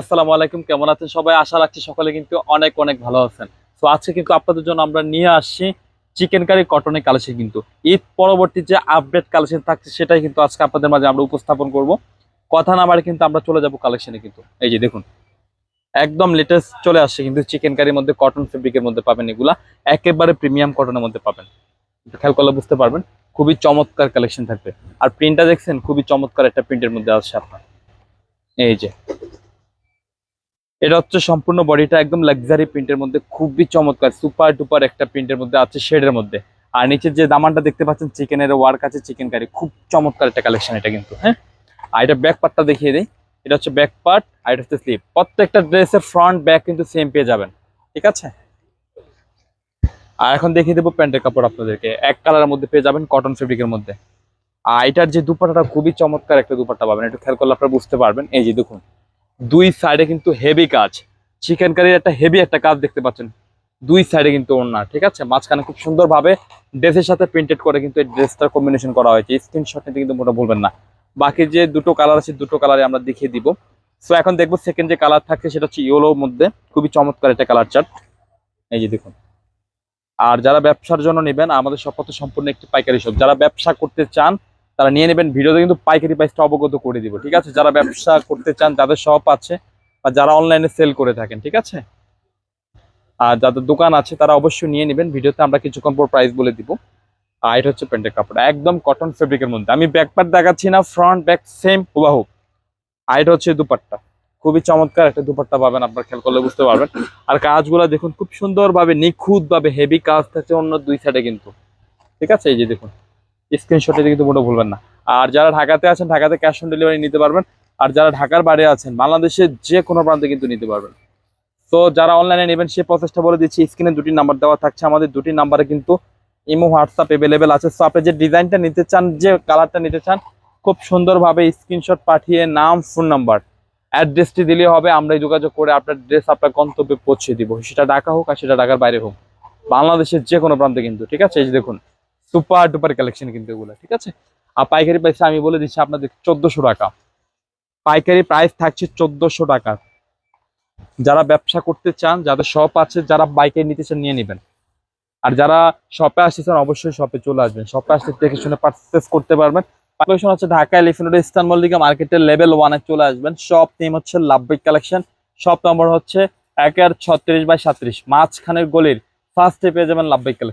আসসালামু আলাইকুম, কেমন আছেন সবাই? আশা রাখছি সকলে কিন্তু অনেক অনেক ভালো আছেন। তো আজকে কিন্তু আপনাদের জন্য আমরা নিয়ে আসছি চিকেন কারি কটনের কালেকশন কিন্তু। ঈদ পরবর্তী যে আপডেট কালেকশন থাকছে সেটাই কিন্তু আজকে আপনাদের মাঝে আমরা উপস্থাপন করব। কথা না বাড়ে কিন্তু আমরা চলে যাব কালেকশনে কিন্তু। এই যে দেখুন, একদম লেটেস্ট চলে আসছে কিন্তু চিকেন কারির মধ্যে কটন ফেব্রিকের মধ্যে পাবেন এগুলা। একেবারে প্রিমিয়াম কটনের মধ্যে পাবেন। খেয়াল করলে বুঝতে পারবেন, খুবই চমৎকার কালেকশন থাকবে। আর প্রিন্টটা দেখছেন, খুবই চমৎকার একটা প্রিন্টের মধ্যে আসছে আপনার। এই যে এটা হচ্ছে সম্পূর্ণ বডিটা একদম লাক্সারি প্রিন্টের মধ্যে খুবই চমৎকার সুপার ডুপার একটা প্রিন্টের মধ্যে আছে শেডের মধ্যে। আর নিচের যে দামানটা দেখতে পাচ্ছেন চিকেনের ওয়ার্ক আছে চিকেন কারি খুব চমৎকার একটা কালেকশন এটা কিন্তু হ্যাঁ? আর এটা ব্যাক পার্টটা দেখিয়ে দিই। এটা হচ্ছে ব্যাক পার্ট আর এটা হচ্ছে স্লিপ প্রত্যেকটা ড্রেসের ফ্রন্ট ব্যাক কিন্তু সেম পেয়ে যাবেন, ঠিক আছে? আর এখন দেখিয়ে দেবো প্যান্টের কাপড় আপনাদেরকে। এক কালারের মধ্যে পেয়ে যাবেন কটন ফেব্রিকের মধ্যে। আর এটার যে দুপাটাটা খুবই চমৎকার একটা দুপাট্টা পাবেন। একটু খেয়াল করলে আপনারা বুঝতে পারবেন। এই যে দেখুন দুই সাইডে কিন্তু হেভি কাজ। চিকেন কারির একটা হেভি একটা কাজ দেখতে পাচ্ছেন। দুই সাইডে কিন্তু ওড়না, ঠিক আছে? মাঝখানে খুব সুন্দরভাবে ড্রেসের সাথে প্রিন্টেড করে কিন্তু এই ড্রেসটার কম্বিনেশন করা হয়েছে। স্ক্রিনশট নিতে কিন্তু মোটা বলবেন না। বাকি যে দুটো কালার আছে, দুটো কালারে আমরা দেখিয়ে দিব। সো এখন দেখব সেকেন্ড যে কালার থাকে সেটা হচ্ছে ইয়েলোর মধ্যে। খুবই চমৎকার একটা কালার চার্ট এই যে দেখুন। আর যারা ব্যবসার জন্য নেবেন, আমাদের সব সম্পূর্ণ একটি পাইকারি শপ যারা ব্যবসা করতে চান তারা নিয়ে নেবেন। ভিডিওতে কিন্তু পাইকারি প্রাইসটা অবগত করে দিব, ঠিক আছে? যারা ব্যবসা করতে চান, যাদের শপ আছে বা যারা অনলাইনে সেল করে থাকেন, ঠিক আছে? আর যাদের দোকান আছে, তারা অবশ্যই নিয়ে নেবেন। ভিডিওতে আমরা কিছুক্ষণ পর প্রাইস বলে দিব। আর এটা হচ্ছে প্যান্টের কাপড়, একদম কটন ফেব্রিকের মধ্যে। আমি ব্যাক দেখাচ্ছি না ফ্রন্ট ব্যাক সেম হুবাহু। আর এটা হচ্ছে দুপাট্টা। খুবই চমৎকার একটা দুপাট্টা পাবেন আপনার, খেয়াল করলে বুঝতে পারবেন। আর কাজগুলো দেখুন, খুব সুন্দরভাবে নিখুঁত ভাবে হেভি কাজ থাকছে অন্য দুই সাইডে কিন্তু। ঠিক আছে? এই যে দেখুন। স্ক্রিনশটে কিন্তু মোটো ভুলবেন না। আর যারা ঢাকাতে আছেন, ঢাকাতে ক্যাশ অন ডেলিভারি নিতে পারবেন। আর যারা ঢাকার বাইরে আছেন, বাংলাদেশের যে কোনো প্রান্তে কিন্তু নিতে পারবেন। তো যারা অনলাইনে নেবেন সেই প্রসেসটা বলে দিচ্ছি স্ক্রিনে দুটি নাম্বার দেওয়া থাকছে। আমাদের দুটি নাম্বারে কিন্তু ইমো, হোয়াটসঅ্যাপ এভেলেবেল আছে। সো আপনি যে ডিজাইনটা নিতে চান, যে কালারটা নিতে চান, খুব সুন্দরভাবে স্ক্রিনশট পাঠিয়ে নাম ফোন নাম্বার অ্যাড্রেসটি দিলে হবে। আমরাই যোগাযোগ করে আপনার ড্রেস আপনার গন্তব্যে পৌঁছে দিব। সেটা ঢাকা হোক আর সেটা ঢাকার বাইরে হোক। বাংলাদেশের যে কোনো প্রান্তে কিন্তু, ঠিক আছে? এই দেখুন সুপার ডুপার কালেকশন কিন্তু এগুলো, ঠিক আছে? আর পাইকারি প্রাইসে আমি বলে দিচ্ছি আপনাদের চোদ্দশো টাকা। পাইকারি প্রাইস থাকছে চোদ্দশো টাকা। যারা ব্যবসা করতে চান, যাদের শপ আছে, যারা বাইকে নিতে চান, নিয়ে নেবেন। আর যারা শপে আসতেছেন অবশ্যই শপে চলে আসবেন। শপে আসতে দেখে শুনে পারচেস করতে পারবেন। লোকেশন হচ্ছে ঢাকা এলিফেন্ট ইস্টার্ন মল্লিকা মার্কেটের লেভেল ওয়ানে চলে আসবেন। শপ নেম হচ্ছে লাভবিক কালেকশন। শপ নম্বর হচ্ছে একের ছত্রিশ বাই সাত্রিশ। মাঝখানের গলির ফার্স্টে পেয়ে যাবেন লাভবিক কালেকশন।